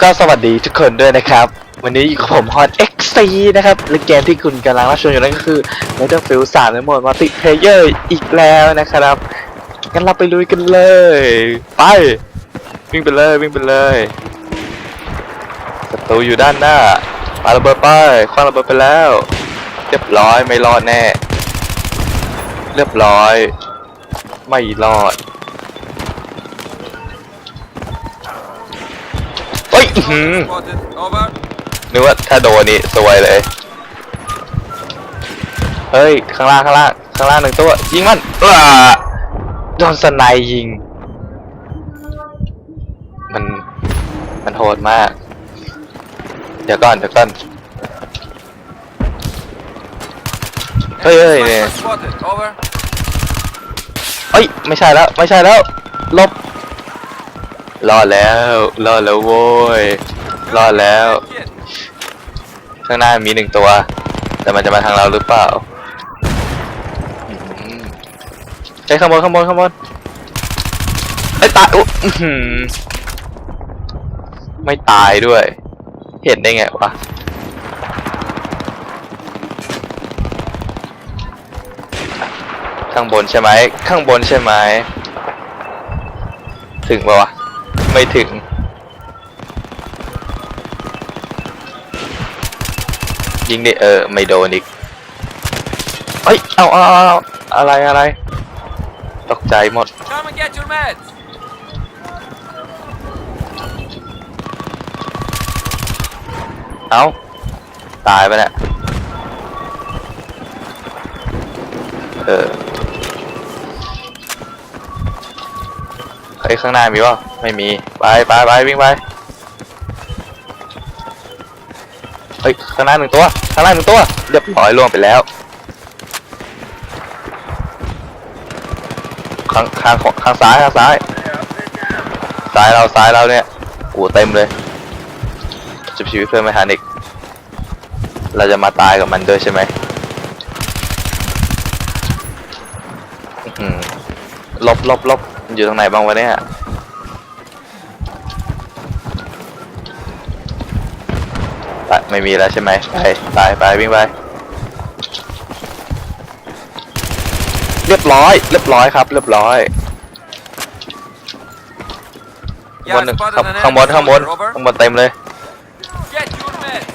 ก็สวัสดีทุกคนด้วยนะครับ วันนี้อยู่กับผมฮอน XC นะครับ และเกมที่คุณกำลังรับชมอยู่นั่นก็คือ Battlefield 3ในโหมดมัลติเพลเยอร์อีกแล้วนะครับงั้นเราไปลุยกันเลย ไปวิ่งไปเลยวิ่งไปเลยศัตรูอยู่ด้านหน้าปาระเบิดไปคว้างระเบิดไปแล้วเรียบร้อยไม่รอดแน่ เรียบร้อย ไม่รอด อื้อหือ Spotted. Over. นึกว่าถ้าโดนนี่สวยเลย เฮ้ย ข้างล่างข้างล่างข้างล่างหนึ่งตัว ยิงมันอ้าโดนสไนยิง มัน มันโหดมาก เดี๋ยวก่อนเดี๋ยวก่อน เฮ้ยเฮ้ยเนี่ย Sniper spotted. Over. เอ้ย ไม่ใช่แล้ว ไม่ใช่แล้วลบ รอดแล้วรอดแล้วโว้ยรอดแล้ว ข้างหน้ามีหนึ่งตัว แต่มันจะมาทางเราหรือเปล่าใช้ข้างบนข้างบนข้างบนไอ้ตายอุ๊ยอื้อหือไม่ตายด้วย เห็นได้ไงวะข้างบนใช่ไหมข้างบนใช่ไหมถึงปะวะ ไม่ถึง ยิงดิเออ ไม่โดนอีกเอ้ยเอาเอาเอาเอาอะไรอะไร ตกใจหมด Come and get your meds. เอาตายไปแล้วเออเฮ้ยข้างหน้ามีวะ ไม่มี ไปไปไปวิ่งไป เฮ้ย ข้างหน้าหนึ่งตัว ข้างหน้าหนึ่งตัว เรียบร้อยล่วงไปแล้ว ข้างข้างของข้างซ้ายข้างซ้าย ซ้ายเราซ้ายเราเนี่ยโอ้เต็มเลยจะชีวิตเพื่อนไม่ทันอีกเราจะมาตายกับมันด้วยใช่ไหมอื้อหือลบลบลบอยู่ตรงไหนบ้างวะเนี่ย ไปไม่มีแล้วใช่ไหมไปไปไปวิ่งไป เรียบร้อย เรียบร้อยครับ เรียบร้อย Yeah, บนหนึ่ง spotted ครับ an ข้างบน enemy ข้างบน soldier. Over. ข้างบนเต็มเลย Get your meds.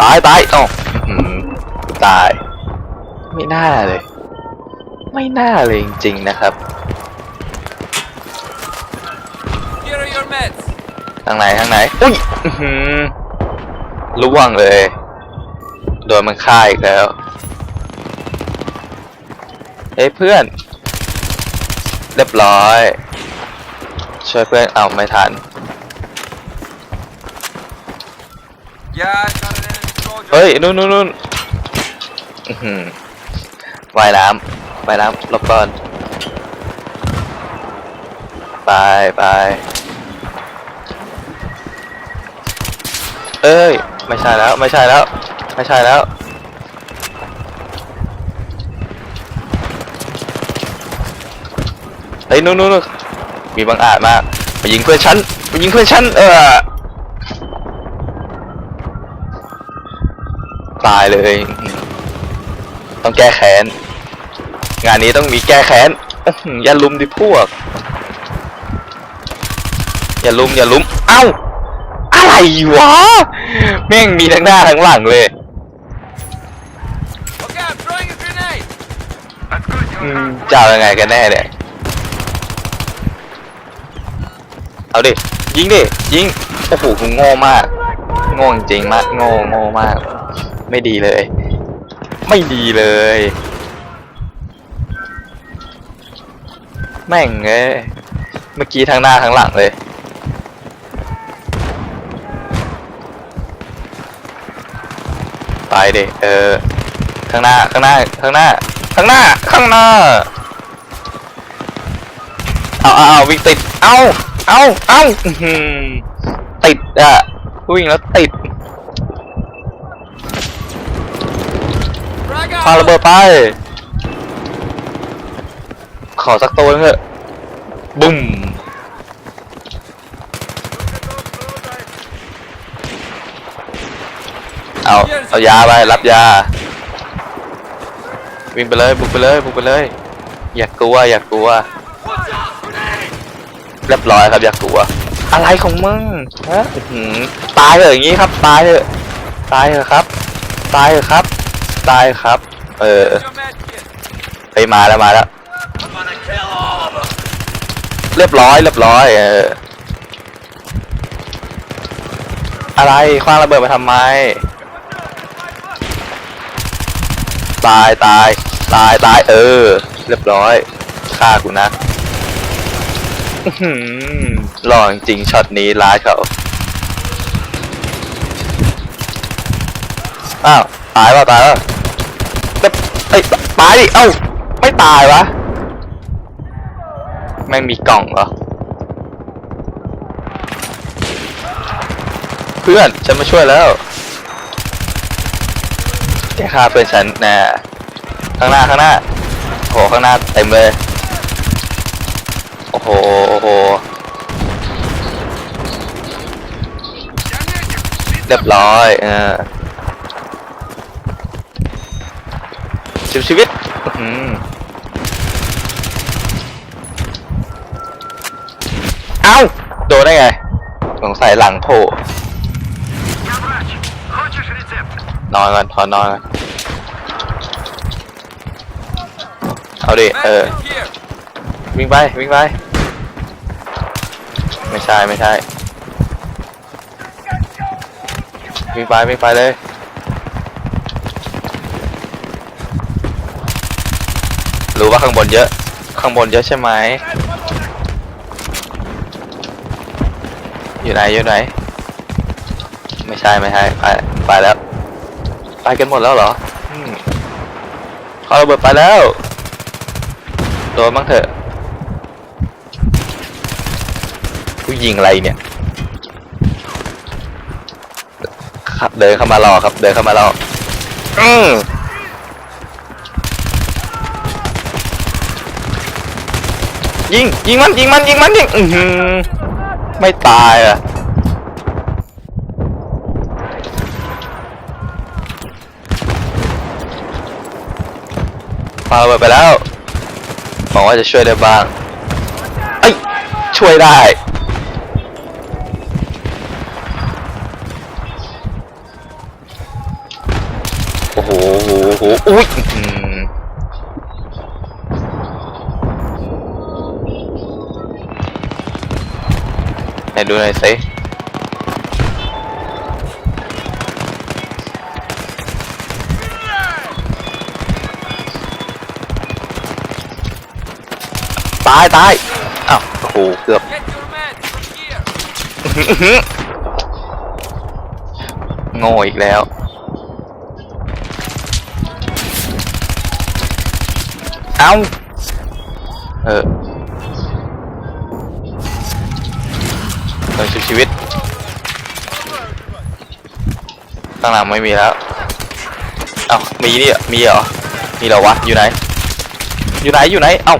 ตายตายอ๋ออื้อหือตาย ไม่น่าเลย ไม่น่าเลยจริงๆนะครับ ทางไหนทางไหน อุ้ยล่วงเลย โดนมันฆ่าอีกแล้ว เฮ้ยเพื่อน เรียบร้อย ช่วยเพื่อน เอาไม่ทัน เฮ้ย นู่นนู่นนู่นว่ายน้ำว่ายน้ำหลบก่อน ไปไป เอ้ย ไม่ใช่แล้ว ไม่ใช่แล้ว ไม่ใช่แล้ว เฮ้ยนู่นนู่นมีบางอาจมากมายิงเพื่อนฉันมายิงเพื่อนฉันเออตายเลย ต้องแก้แค้น งานนี้ต้องมีแก้แค้น อย่าลุมดิพวก อย่าลุมอย่าลุม เอ้า วะ แม่งมีทั้งหน้าทั้งหลังเลย Okay, I'm throwing a grenade. อืมจะเอายังไงกันแน่เนี่ย เอาดิ ยิงดิ ยิง โอ้โหกูโง่มาก โง่จริงๆมากโง่โง่มาก ไม่ดีเลย ไม่ดีเลย แม่งเอ้ยเมื่อกี้ทั้งหน้าทั้งหลังเลย ไปดิเออ ข้างหน้า ข้างหน้า ข้างหน้า ข้างหน้า ข้างหน้า เอาเอาเอาวิ่งติด เอาเอาเอาติดอะ วิ่งแล้วติดพาระเบิดไป ขอสักตัวนึงเถอะบุ้ม เอาเอายาไปรับยา วิ่งไปเลยบุกไปเลยบุกไปเลย อย่ากลัวอย่ากลัวเรียบร้อยครับอย่ากลัว อะไรของมึงฮะอื้อหือตายเถอะอย่างงี้ครับตายเถอะตายเถอะครับตายเถอะครับตายครับ เออ Your med kit. ไปมาแล้วมาแล้วเรียบร้อยเรียบร้อยเอออะไรคว้างระเบิดมาทำไม ตายตายตายตายเออ เรียบร้อยฆ่ากูนะอื้อหือหล่อจริงๆช็อตนี้ร้ายเขาอ้าวตายเปล่าตายเปล่าเอ้ยเอ้ยตายดิเอ้าไม่ตายวะแม่งมีกล่องเหรอเพื่อนฉันมาช่วยแล้ว แกฆ่าเพื่อนฉันนะข้างหน้าข้างหน้าโหข้างหน้าเต็มเลย โอ้โหโอ้โหเรียบร้อยเออชีวิตชีวิตอื้อหือเอ้า โดนได้ไง สงสัยหลังโผล่ นอนก่อนขอนอนก่อนเอาดิ เออ Med kit here. วิ่งไป วิ่งไป ไม่ใช่ ไม่ใช่ วิ่งไป วิ่งไปเลย รู้ว่าข้างบนเยอะ ข้างบนเยอะใช่ไหม อยู่ไหน อยู่ไหน ไม่ใช่ ไม่ใช่ ไป ไปกันหมดแล้วเหรออืมเขาระเบิดไปแล้ว โดนบ้างเถอะผู้ยิงอะไรเนี่ยครับเดินเข้ามารอครับ เดินเข้ามารออืมยิงยิงมันยิงมันยิงมันยิงอือหือไม่ตายอะาระเบิดไปแล้วหวังว่าจะช่วยได้บ้างเอ้ยช่วยได้โอ้โหโอ้โหอุ้ยไหนดูหน่อยสิ ตายตายอ้าวโอ้โหเกือบโง่อีกแล้ว เอ้า เออเรื่องชีวิตข้างหลังไม่มีแล้ว เอ้า มีนี่มีเหรอ มีเหรอวะ อยู่ไหน อยู่ไหน อยู่ไหน เอ้า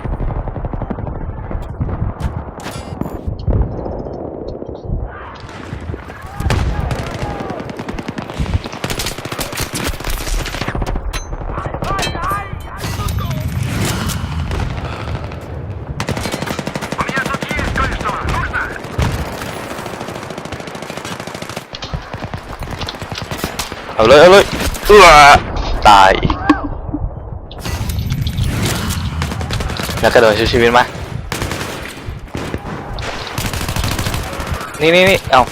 เอาเลยเอาเลยเอื้อตายอีกแล้วกระโดดชิวชีวิตมา นี่นี่นี่เอา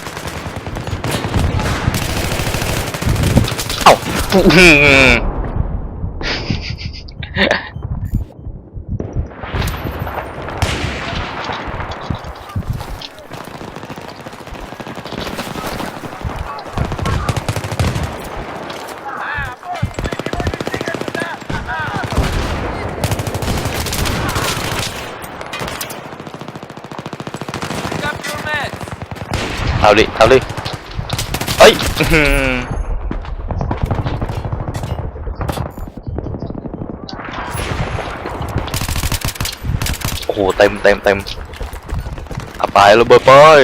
เอาาวดิอาวดิเฮ้ยโอ้โหเต็มเต็มเต็มอาไปแล้เบอร์ปอย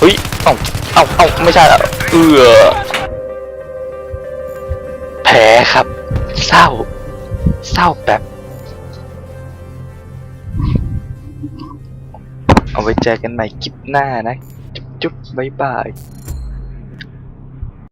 เฮ้ยเอง เอ้าเอ้าไม่ใช่อเออแพ้ครับ เศร้า เศร้าแบบเอาไว้เจอกันใหม่คลิปหน้านะ จุ๊บจุ๊บบายบาย